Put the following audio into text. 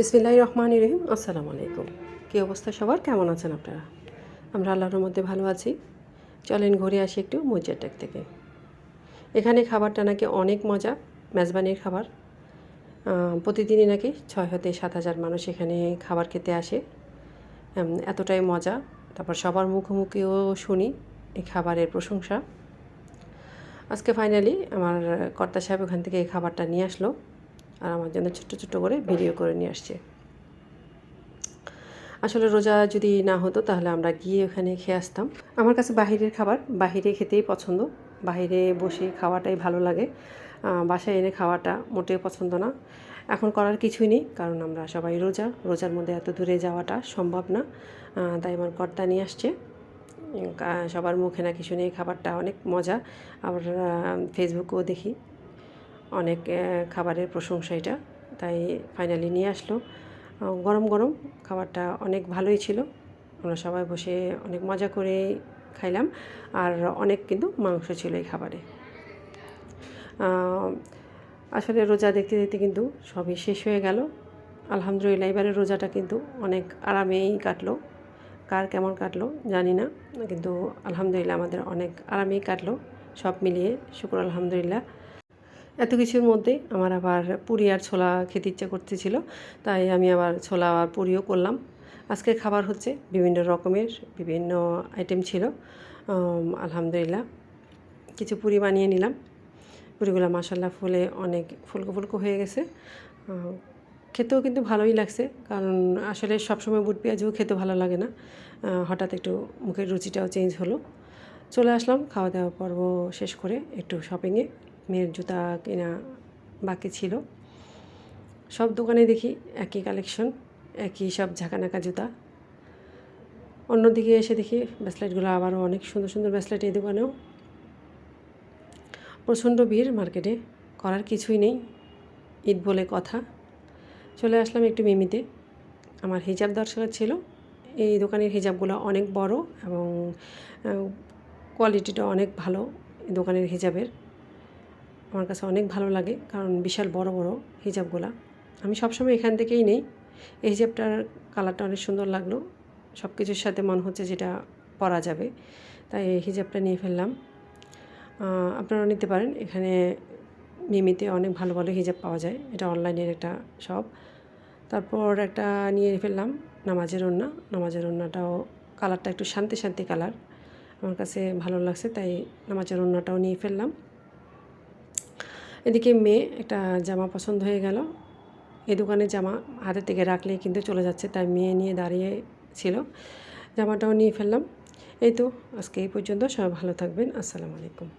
বিসমিল্লাহ রহমান রহিম। আসসালামু আলাইকুম। কী অবস্থা সবার? কেমন আছেন আপনারা? আমরা আল্লাহর মধ্যে ভালো আছি। চলেন ঘুরে আসি একটু মজ্জারটেক থেকে। এখানে খাবারটা নাকি অনেক মজা, মেজবানির খাবার। প্রতিদিনই নাকি ছয় হতে সাত হাজার মানুষ এখানে খাবার খেতে আসে। এতটাই মজা। তারপর সবার মুখোমুখিও শুনি এই খাবারের প্রশংসা। আজকে ফাইনালি আমার কর্তা সাহেব ওখান থেকে এই খাবারটা নিয়ে আসলো। আর আমার জন্য ছোট্ট ছোট্ট করে ভিডিও করে নিয়ে আসছে। আসলে রোজা যদি না হতো তাহলে আমরা গিয়ে ওখানে খেয়ে আসতাম। আমার কাছে বাহিরের খাবার, বাহিরে খেতেই পছন্দ। বাইরে বসে খাওয়াটাই ভালো লাগে। বাসায় এনে খাওয়াটা মোটেও পছন্দ না। এখন করার কিছুই নেই, কারণ আমরা সবাই রোজা। রোজার মধ্যে এত দূরে যাওয়াটা সম্ভব না। তাই আমার কর্তা নিয়ে আসছে। সবার মুখে নাকি শুনে এই খাবারটা অনেক মজা। আবার ফেসবুকেও দেখি। অনেক খাবারের প্রশংসা এটা। তাই ফাইনালি নিয়ে আসলো। গরম গরম খাবারটা অনেক ভালোই ছিল। আমরা সবাই বসে অনেক মজা করে খাইলাম। আর অনেক কিন্তু মাংস ছিল এই খাবারে। আসলে রোজা দেখতে দেখতে কিন্তু সবই শেষ হয়ে গেল। আলহামদুলিল্লাহ, এবারে রোজাটা কিন্তু অনেক আরামেই কাটলো। কার কেমন কাটলো জানি না। কিন্তু আলহামদুলিল্লাহ আমাদের অনেক আরামেই কাটলো। সব মিলিয়ে শুক্র আলহামদুলিল্লাহ। এত কিছুর মধ্যে আমার আবার পুরি আর ছোলা খেতে ইচ্ছা করতেছিল, তাই আমি আবার ছোলা আর পুরিও করলাম। আজকের খাবার হচ্ছে বিভিন্ন রকমের, বিভিন্ন আইটেম ছিল। আলহামদুলিল্লাহ, কিছু পুরি বানিয়ে নিলাম। পুরিগুলো মাসাল্লাহ ফুলে অনেক ফুলকো ফুলকো হয়ে গেছে। খেতেও কিন্তু ভালোই লাগছে, কারণ আসলে সবসময় বুট পেঁয়াজও খেতে ভালো লাগে না। হঠাৎ একটু মুখের রুচিটাও চেঞ্জ হলো। চলে আসলাম খাওয়া দাওয়া পর্ব শেষ করে একটু শপিংয়ে মেয়ের জুতা কেনা বাকি ছিল। সব দোকানে দেখি একই কালেকশন, একই সব ঝাঁকানাকা জুতা। অন্যদিকে এসে দেখি ব্রেসলেটগুলো আবারও অনেক সুন্দর সুন্দর ব্রেসলেট এই দোকানেও। প্রচণ্ড ভিড় মার্কেটে, করার কিছুই নেই, ঈদ বলে কথা। চলে আসলাম একটু মিমিতে। আমার হিজাব দর্শক ছিল। এই দোকানের হিজাবগুলো অনেক বড় এবং কোয়ালিটিটা অনেক ভালো দোকানের হিজাবের। আমার কাছে অনেক ভালো লাগে কারণ বিশাল বড় বড় হিজাবগুলা। আমি সবসময় এখান থেকেই নেই। এই হিজাবটার কালারটা অনেক সুন্দর লাগল। সব কিছুর সাথে মনে হচ্ছে যেটা পরা যাবে। তাই এই হিজাবটা নিয়ে ফেললাম। আহ, আপনারাও নিতে পারেন। এখানে মিমিতে অনেক ভালো ভালো হিজাব পাওয়া যায়। এটা অনলাইনের একটা শপ। তারপর একটা নিয়ে ফেললাম নামাজের ওড়না। নামাজের ওড়নাটাও কালারটা একটু শান্তি শান্তি কালার। আমার কাছে ভালো লাগছে তাই নামাজের ওড়নাটাও নিয়ে ফেললাম। এদিকে মেয়ে একটা জামা পছন্দ হয়ে গেল। এ দোকানে জামা হাতের থেকে রাখলে কিন্তু চলে যাচ্ছে, তাই মেয়ে নিয়ে দাঁড়িয়ে ছিল। জামাটাও নিয়ে ফেললাম। এই তো, আজকে এই পর্যন্ত সবাই ভালো থাকবেন। আসসালামু আলাইকুম।